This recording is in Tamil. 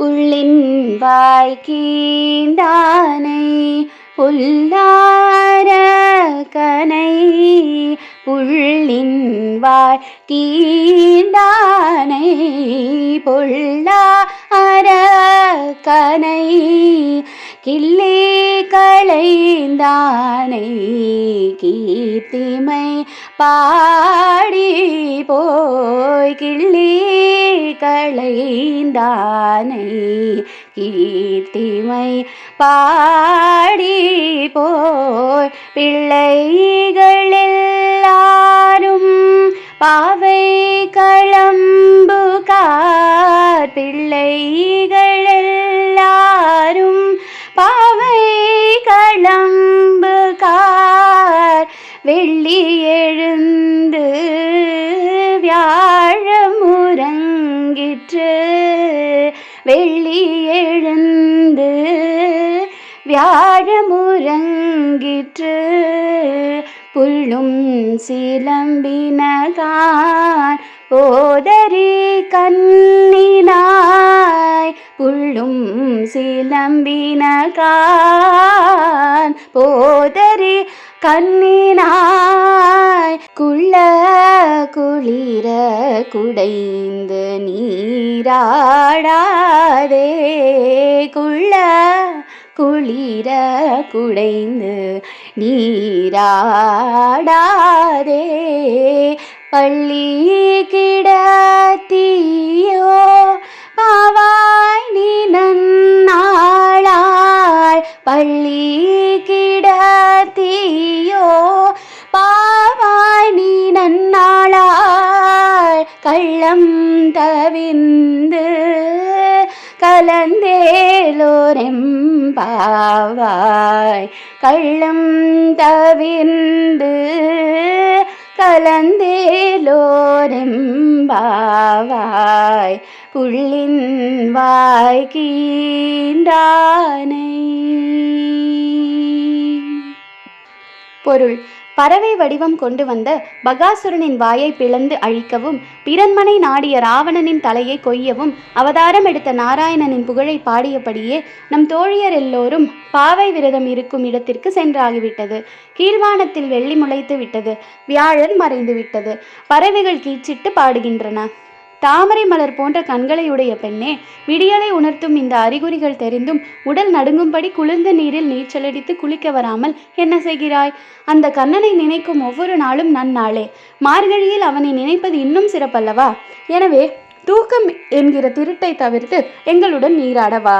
புள்ளின் வாய்க்கீந்தானை உள்ளார கனை புள்ளின் வாய் கீண்டானை பொல்லார கனை கிள்ளே களைந்தானை கீர்த்திமை பாடி போய் கிள்ளே களைந்தானை கீர்த்திமை பாடி போய் பிள்ளைகளெல்லாரும் பாவை களம்பு கார் பிள்ளைகளெல்லாரும் பாவை களம்பு கார் வெள்ளியே வியாழமுறங்கிற்று புல்லும் சிலம்பினகான். போதரி கண்ணினாய் புள்ளும் சிலம்பினகான். போதரி கண்ணினாய் குள்ள குளிர குடைந்து நீராடாதே. குளிர குடைந்து நீராடாதே பள்ளி கிடத்தியோ பாவாய் நீ நன்னாளாய் பள்ளி கலந்தேலோரெம்பாவாய். கள்ளம் தவிர்ந்து கலந்தேலோரெம்பாவாய். புள்ளின் வாய்கீண்டானை பொருள். பறவை வடிவம் கொண்டு வந்த பகாசுரனின் வாயை பிளந்து அழிக்கவும் பிறன்மனை நாடிய ராவணனின் தலையை கொய்யவும் அவதாரம் எடுத்த நாராயணனின் புகழை பாடியபடியே நம் தோழியர் எல்லோரும் பாவை விரதம் இருக்கும் இடத்திற்கு சென்றாகிவிட்டது. கீழ்வானத்தில் வெள்ளி முளைத்து விட்டது. வியாழன் மறைந்து விட்டது. பறவைகள் கீச்சிட்டு பாடுகின்றன. தாமரை மலர் போன்ற கண்களையுடைய பெண்ணே விடியலை உணர்த்தும் இந்த அறிகுறிகள் தெரிந்தும் உடல் நடுங்கும்படி குளிர்ந்த நீரில் நீச்சலடித்து குளிக்க வராமல் என்ன செய்கிறாய்? அந்த கண்ணனை நினைக்கும் ஒவ்வொரு நாளும் நன்னாளே மார்கழியில் அவனை நினைப்பது இன்னும் சிறப்பல்லவா? எனவே தூக்கம் என்கிற திருட்டை தவிர்த்து எங்களுடன் நீராடவா?